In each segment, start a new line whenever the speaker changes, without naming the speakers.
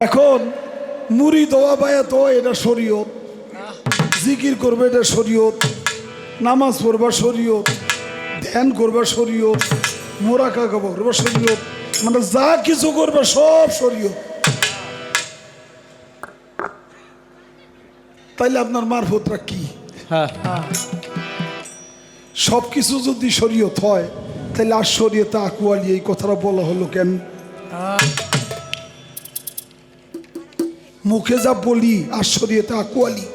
এখন মুড়ি দোয়া বায়া তো এটা শরীয়ত। জিকির করবে এটা শরীয়ত। নামাজ পড়বা শরীয়ত। ধ্যান করবা শরীয়ত। মোরাকা করবা শরীয়ত। মানে যা কিছু করবে সব শরীয়ত। তাইলে আপনার মারফতরা কি?
হ্যাঁ।
সব কিছু যদি শরীয়ত হয় তাহলে আর শরীয়তে আকুয়ালি এই কথাটা বলা হলো কেন? মুখে যা বলি আর শরীয়তে আকুয়ালি।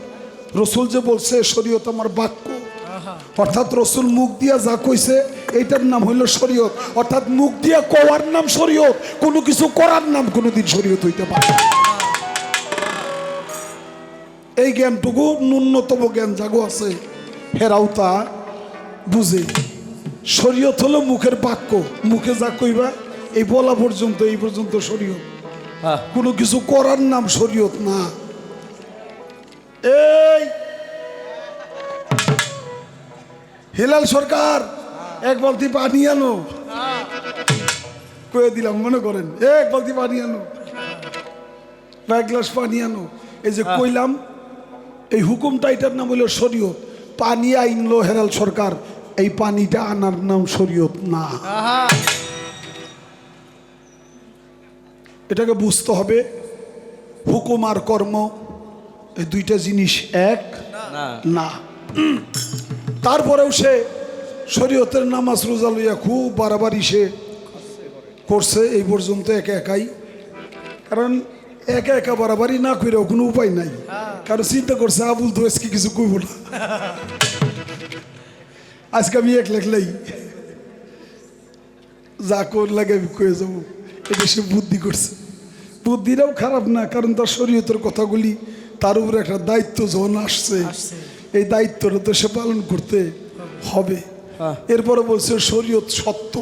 রসুল যে বলছে শরীয়ত আমার বাক্য। অর্থাৎ রসুল মুখ দিয়া যা কইছে এইটার নাম হইল শরীয়ত। অর্থাৎ মুখ দিয়া কওয়ার নাম শরীয়ত কোনো কিছু করার নাম কোনোদিন শরীয়ত হইতে পারে এই জ্ঞানটুকু ন্যূনতম জ্ঞান জাগো আছে হেরাও তা বুঝে। শরীয়ত হলো মুখের বাক্য মুখে যা কইবা এই বলা পর্যন্ত এই পর্যন্ত শরীয়ত। কোনো কিছু করার নাম শরীয়ত না। এই! হেলাল সরকার এক বালতি পানি আনো। কয়ে দিলাম মনে করেন এক বালতি পানি আনো। বা এক গ্লাস পানি আনো। এই যে কইলাম এই হুকুমটা এটার নাম হলো শরীয়ত। পানি আইনলো হেরাল সরকার এই পানিটা আনার নাম শরীয়ত না। এটাকে বুঝতে হবে হুকুম আর কর্ম এই দুইটা জিনিস এক
না।
তারপরেও সে শরীয়তের নামাজ রোজা লইয়া খুব বাড়াবাড়ি সে করছে এই পর্যন্ত একা একাই। কারণ একা একা বাড়াবাড়ি না করেও কোনো উপায় নাই। কারণ চিন্তা করছে আবুল তো আজকে কিছু কইব না। আজকে আমি এক লেখলাই যা কর লাগে আমি কয়ে যাব। এটা সে বুদ্ধি করছে। বুদ্ধিটাও খারাপ না কারণ তার শরীয়তের কথাগুলি তার উপরে একটা দায়িত্ব যখন আসছে এই দায়িত্বটা তো সে পালন করতে হবে।
হ্যাঁ।
এরপরে বলছে শরীয়ত সত্য।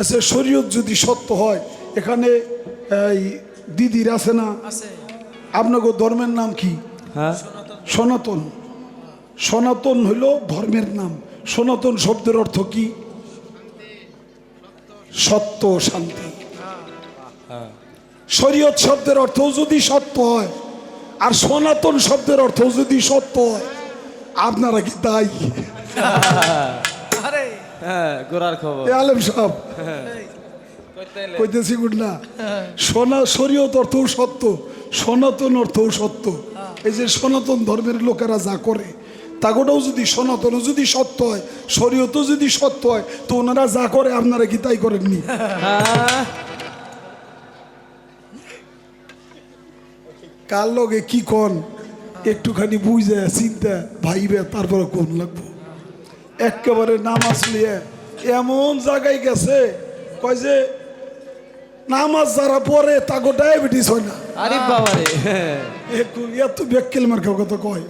আচ্ছা শরীয়ত যদি সত্য হয় এখানে এই দিদির আছে না? আপনাকে ধর্মের নাম কি?
হ্যাঁ।
সনাতন। সনাতন হইল ধর্মের নাম। সনাতন শব্দের অর্থ কি? সত্য শান্তি। শরীয়ত শব্দের অর্থ যদি সত্য হয় আর সনাতন শব্দের অর্থ যদি সত্য হয় আপনারা কি তাই
হ্যাঁ
আলেম সাহেব কইতেছি গুড না। সোনা শরীয়ত অর্থও সত্য সনাতন অর্থও সত্য। এই যে সনাতন ধর্মের লোকেরা যা করে তাগোটাও যদি সনাতনও যদি সত্য হয়, শরীয়তও যদি সত্য হয়, তো ওনারা যা করে আপনারা কি তাই করেননি? কার লগে কি কন? একটুখানি বুঝে, চিন্তা, ভাইবে, তারপরে কোন লাগবো? একেবারে নামাজ নিয়ে এমন জায়গায় গেছে, কয় যে নামাজ যারা পড়ে তাকে ডায়াবেটিস হয় না।
আরে বাবারে।
একটু এত বেক্কেল মার কথা কয়।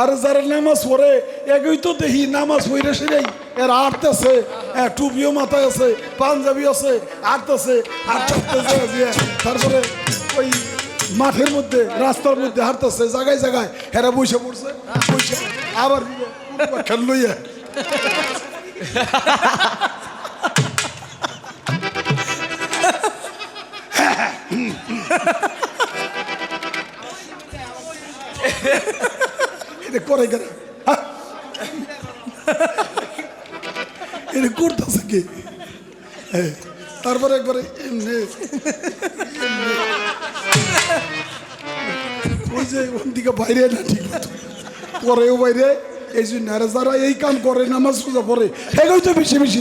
আর যারা নামাজ পড়ে একই তো দেখি নামাজ পড়ে সেটাই এর আটতেছে টুপিও মাথায় আছে পাঞ্জাবি আছে আটতেছে যে তারপরে ওই মাঠের মধ্যে রাস্তার মধ্যে হাঁটতেছে জায়গায় জায়গায়। হেরা বসে পড়ছে বসে আবার খেল এটা করে কেন? এটা করতেছে কি? তারপরে একবারে। ওই যে ওন দিকে বাইরে না ঠিক মতো পরেও বাইরে এই জন্য আর যারা এই কাম করে নামাজ পূজা পড়ে এগোই তো বেশি বেশি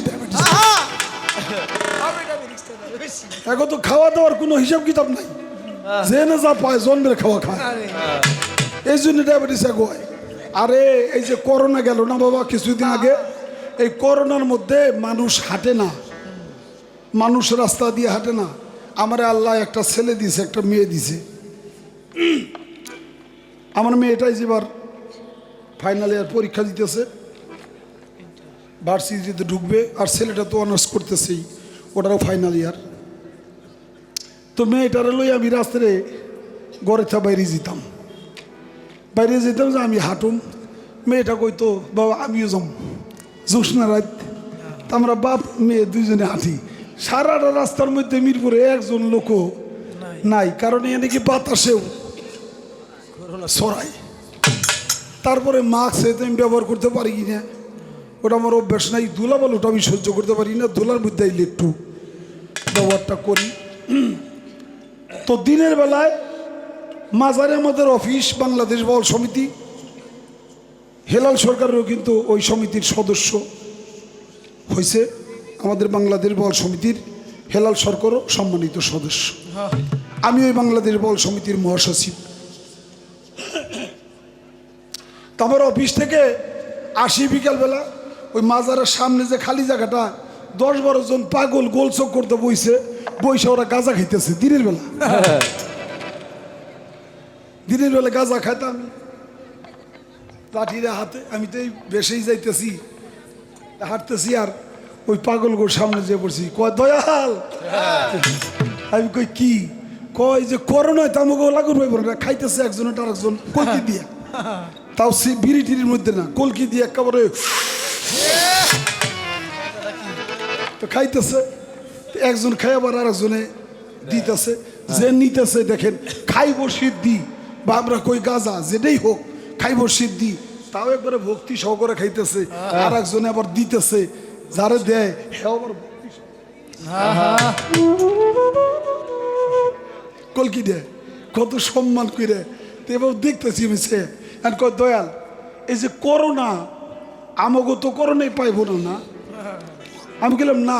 এখন তো খাওয়া দাওয়ার কোনো হিসাব কিতাব নাই। যে না যা পায় জন্মের খাওয়া খায় এই জন্য ডায়াবেটিস হয় আরে এই যে করোনা গেল না বাবা কিছুদিন আগে এই করোনার মধ্যে মানুষ হাঁটে না। মানুষ রাস্তা দিয়ে হাঁটে না। আমার আল্লাহ একটা ছেলে দিছে একটা মেয়ে দিছে। আমার মেয়েটাই যেবার ফাইনাল ইয়ার পরীক্ষা দিতেছে ভার্সিটিতে ঢুকবে আর ছেলেটা তো অনার্স করতেছেই ওটারও ফাইনাল ইয়ার তো মেয়েটারে লই আমি রাস্তায় গড়ে থা বাইরে যেতাম। বাইরে যেতাম যে আমি হাঁটুম। মেয়েটা কইতো, বাবা, আমিও যাম। জোসনা রাত। আমরা বাপ, মেয়ে দুইজনে হাঁটি। সারাটা রাস্তার মধ্যে মিরপুরে একজন লোক নাই। কারণ এ নাকি বাতাসেও সরাই তারপরে মাস্ক এতে আমি ব্যবহার করতে পারি কি না? ওটা আমার অভ্যাস নাই। ধুলা বল ওটা আমি সহ্য করতে পারি না। ধুলার মধ্যে একটু ব্যবহারটা করি। তো দিনের বেলায় মাজারে আমাদের অফিস, বাংলাদেশ বল সমিতি, হেলাল সরকারেরও কিন্তু ওই সমিতির সদস্য হয়েছে। আমাদের বাংলাদেশ বল সমিতির হেলাল সরকারও সম্মানিত সদস্য। আমি ওই বাংলাদেশ বল সমিতির মহাসচিব। আমার অফিস থেকে আসি বিকালবেলা, ওই মাজারের সামনে যে খালি জায়গাটা দশ বারো জন পাগল গোলচক করতে বইছে, বইসে ওরা গাঁজা খাইতেছে, দিনের বেলা। দিনের বেলা গাঁজা খাইতাম। লাঠিরে হাতে, আমি তো এই বেশেই যাইতেছি, হাঁটতেছি আর ওই পাগলগুলোর সামনে যে পড়ছি। কয়, দয়াল! আমি কই, কি? কয় যে করোনায় তো আমাকে লাগুন পাইব না খাইতেছে একজন আর একজন কলকি দিয়া। তাও সে বিড়ি টিড়ির মধ্যে না, কলকি দিয়ে একেবারে তো খাইতেছে একজন খাই আবার আর একজনে দিতেছে। যে নিতেছে দেখেন খাইব সিদ্ধি বা আমরা কই গাজা যেটাই হোক খাইব সিদ্ধি। তাও একবারে ভক্তি সহকারে খাইতেছে আর একজনে আবার দিতেছে যারে দেয় হ্যাঁ আবার ভক্তি কলকি দেয়? কত সম্মান করে তো এবার দেখতেছি আমি সে আর কয় দয়াল এই যে করোনা আমাকে তো করোনাই পাইব না না। আমি গেলাম, না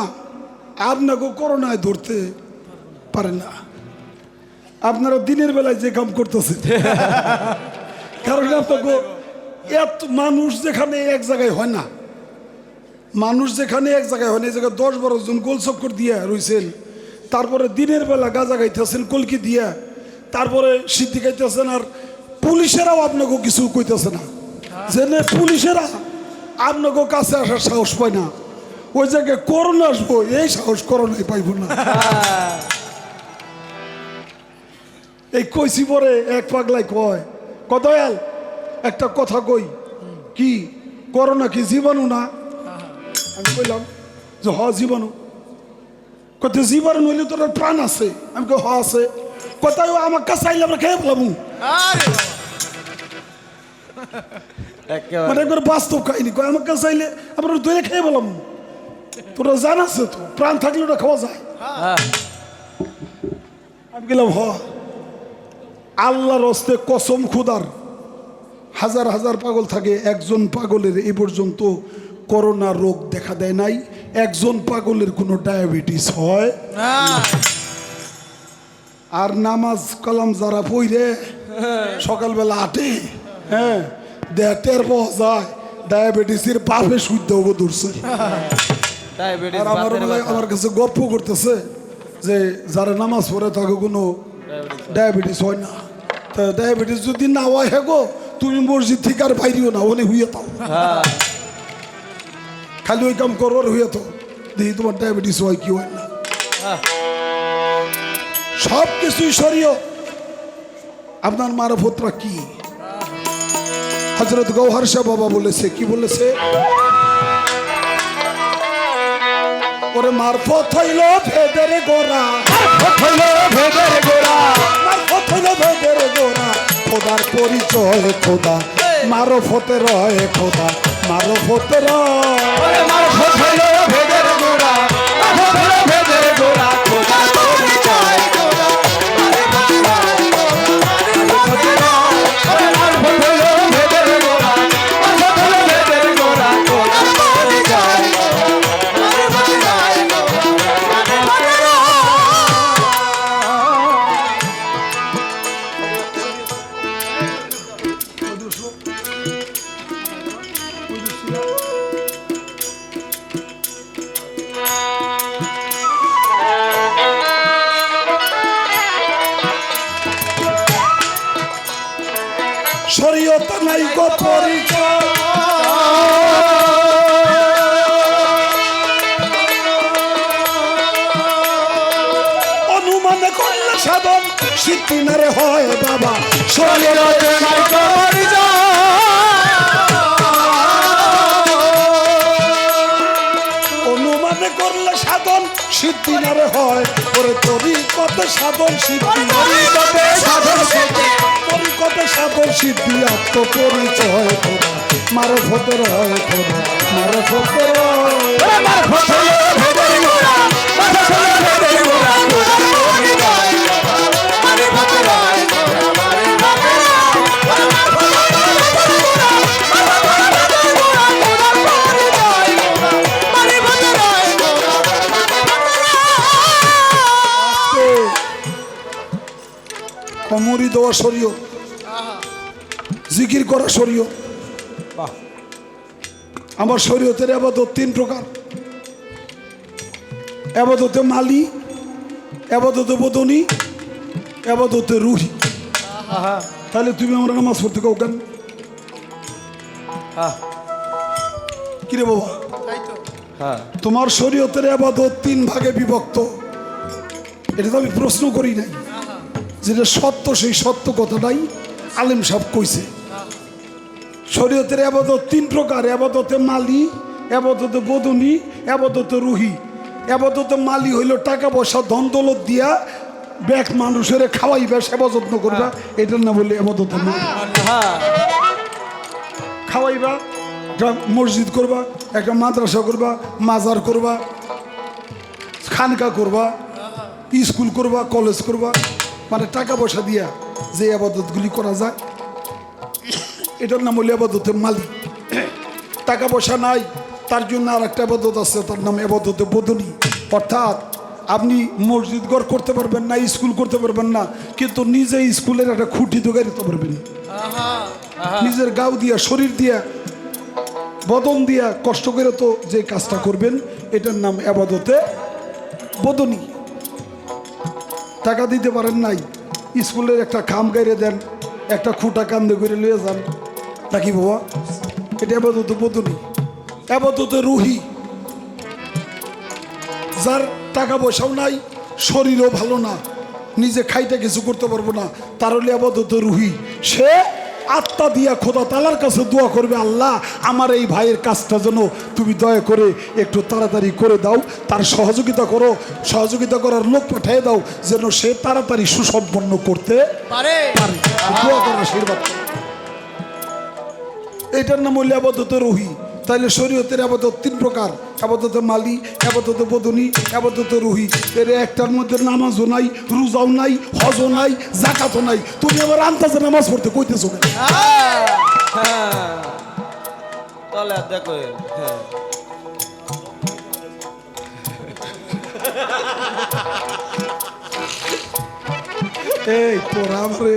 আপনাকে করোনায় ধরতে পারে না। আপনারা দিনের বেলায় যে কাম করতেছেন। কারণ আপনাকে এত মানুষ যেখানে এক জায়গায় হয় না, মানুষ যেখানে এক জায়গায় হয় না, এই জায়গায় দশ বারো জন গোল চক্কর দিয়া রইছেন, তারপরে দিনের বেলা গাজা গাইতেছেন, কলকি দিয়া, তারপরে সিদ্ধি গাইতেছেন আর পুলিশেরাও আপনাকে কিছু কইতেছে না। যে পুলিশেরা আপনাকে কাছে আসার সাহস পায় না। ওই জায়গায় করোনা আসব এই সাহস করোনাই পাইব না। এই কইছি পরে এক পাগলাই কয় কদয়াল একটা কথা কই কি করোনা কি জীবাণু না? আমি কইলাম যে হ জীবাণু। কত জীবাণু নইলে তোর প্রাণ আছে। আমি কই হ আছে। কোথায় আমার কাছে আইলে আমরা খেয়ে ফেলাম
একেবারে।
মানে একবার বাস্তব কাহিনী কয় আমার কাছে আইলে আমরা দইলে খেয়ে ফেলাম তোরা জানাচ্ছে তো প্রাণ থাকলে ওটা খাওয়া যায়।
হ্যাঁ।
আমি গেলাম হ। আল্লাহর হস্তে কসম খুদার। হাজার হাজার পাগল থাকে একজন পাগলের এই পর্যন্ত করোনা রোগ দেখা দেয় নাই একজন পাগলের কোনো ডায়াবেটিস হয়। আর নামাজ কালাম যারা পইরে সকালবেলা আটে হ্যাঁ দেহ টের পাওয়া যায় ডায়াবেটিসের বাপে শুদ্ধ হব ধরছে আর আমার বেলায় কাছে গপ্প করতেছে যে যারা নামাজ পড়ে তাকে কোনো ডায়াবেটিস হয়। না। তা ডায়াবেটিস যদি না হয় হেগো তুমি মসজিদ থেকে আর বাইরেও না ওনে হইয়ে তাও।
হ্যাঁ।
খালি ওই কাম করবার হইয়ে তো দেখি তোমার ডায়াবেটিস হয় কি হয় না।
হ্যাঁ।
সব কিছুই সরিয়ে আপনার মারফতরা কি? হজরত গৌহর শাহ বাবা বলেছে কি বলেছে? ওরে মারফত হইল ভেদের গোড়া। মারফত হইল ভেদের গোড়া। মারফত হইল ভেদের গোড়া। খোদার পরিচয় খোদা মারফতে রয় খোদা মারফতে রয়।
মারফত হইল ভেদের
গো অনুমান করলে সাধন সিদ্ধি হয় বাবা। শরীয়ত নাই গো অনুমান করলে সাধন সিদ্ধি। নারে হয় ওরে তরি কত সাধন সিদ্ধি
সাধন সিদ্ধি।
তরি কত সাধন সিদ্ধি। আত্মপরিচয় খোদা মার ফতের হয় খোদা মার
ভোটর মার
আমার দেওয়া শরীয়। জিকির করা শরীয়। আমার শরীয়তের আবাদত তিন প্রকার। আবাদতে মালি আবাদতে বদনি আবাদতে রুহি। তাহলে তুমি আমরা নামাজ পড়তে কাউ কেন? কিরে বাবা?
হ্যাঁ।
তোমার শরীয়তের আবাদত তিন ভাগে বিভক্ত। এটা তো আমি প্রশ্ন করি নাই। যেটা সত্য, সেই সত্য কথাটাই আলেম সাহেব কইছে। শরীয়তের আবাদত তিন প্রকার, আবাদতে মালি, আবাদতে বদনি আবাদতে রুহি। আবাদতে মালি হইল টাকা পয়সা, ধন দৌলত দিয়া ব্যাগ মানুষের খাওয়াইবা, সেবা যত্ন করবা, এটার না বললে আবাদতে খাওয়াইবা, একটা মসজিদ করবা, একটা মাদ্রাসা করবা, মাজার করবা, খানকা করবা, স্কুল করবা, কলেজ করবা। মানে টাকা পয়সা দিয়া যে আবাদতগুলি করা যায় এটার নাম হলো আবাদতে মালিক। টাকা পয়সা নাই তার জন্য আর একটা আবাদত আছে তার নাম আবাদতে বদনি। অর্থাৎ আপনি মসজিদ ঘর করতে পারবেন না স্কুল করতে পারবেন না কিন্তু নিজে স্কুলের একটা খুঁটি তো গাড়িতে পারবেন। নিজের গাও দিয়া শরীর দিয়া বদন দিয়া কষ্ট করে তো যে কাজটা করবেন এটার নাম আবাদতে বদনি। টাকা দিতে পারেন নাই। স্কুলের একটা খাম গাইরে দেন, একটা খুঁটা কান্দে করে লিয়ে যান। নাকি বাবা? এটা আপাতত বদনি আপাতত রুহি। যার টাকা পয়সাও নাই, শরীরও ভালো না, নিজে খাইতে কিছু করতে পারব না, তার হলে আপাতত রুহি। সে আত্মা দিয়া খোদা তালার কাছে দোয়া করবে আল্লাহ আমার এই ভাইয়ের কাজটা যেন তুমি দয়া করে একটু তাড়াতাড়ি করে দাও তার সহযোগিতা করো সহযোগিতা করার লোক পাঠিয়ে দাও যেন সে তাড়াতাড়ি সুসম্পন্ন করতে
পারে।
দোয়া করার আশীর্বাদ। এটার নাম হইলে আপাতত রুহি তাহলে শরীয়তের আপাতত তিন প্রকার। আপাতত মালি আপাতত বদনি আপাতত রুহি। এর একটার মধ্যে নামাজও নাই রোজাও নাই হজও নাই জাকাতও নাই। তুমি আবার আন্তাজে নামাজ পড়তে কইতেছো কেন?
হ্যাঁ দেখো হ্যাঁ।
এই তোরা আমারে